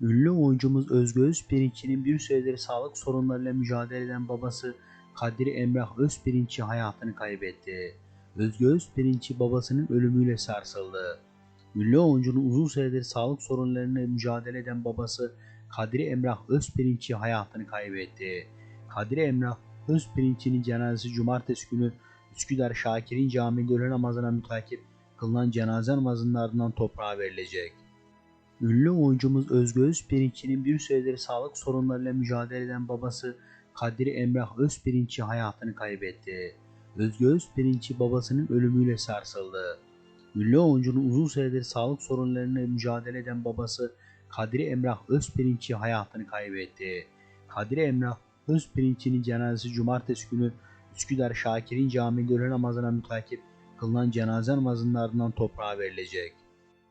Ünlü oyuncumuz Özgü Özpirinç'in bir süredir sağlık sorunlarıyla mücadele eden babası Kadri Emrah Özpirinç'i hayatını kaybetti. Özgü Özpirinç'i babasının ölümüyle sarsıldı. Ünlü oyuncunun uzun süredir sağlık sorunlarıyla mücadele eden babası Kadri Emrah Özpirinç'i hayatını kaybetti. Kadri Emrah Özpirinç'in cenazesi cumartesi günü Üsküdar Şakir'in camiinde öğle namazına mütakip kılınan cenaze namazının ardından toprağa verilecek. Ünlü oyuncumuz Özgü Özpirinç'in bir süredir sağlık sorunlarıyla mücadele eden babası Kadri Emrah Özpirinç'i hayatını kaybetti. Özgü Özpirinç'i babasının ölümüyle sarsıldı. Ünlü oyuncunun uzun süredir sağlık sorunlarıyla mücadele eden babası Kadri Emrah Özpirinç'i hayatını kaybetti. Kadri Emrah Özpirinç'in cenazesi cumartesi günü Üsküdar Şakir'in camiinde öğle namazına mütakip kılınan cenaze namazının ardından toprağa verilecek.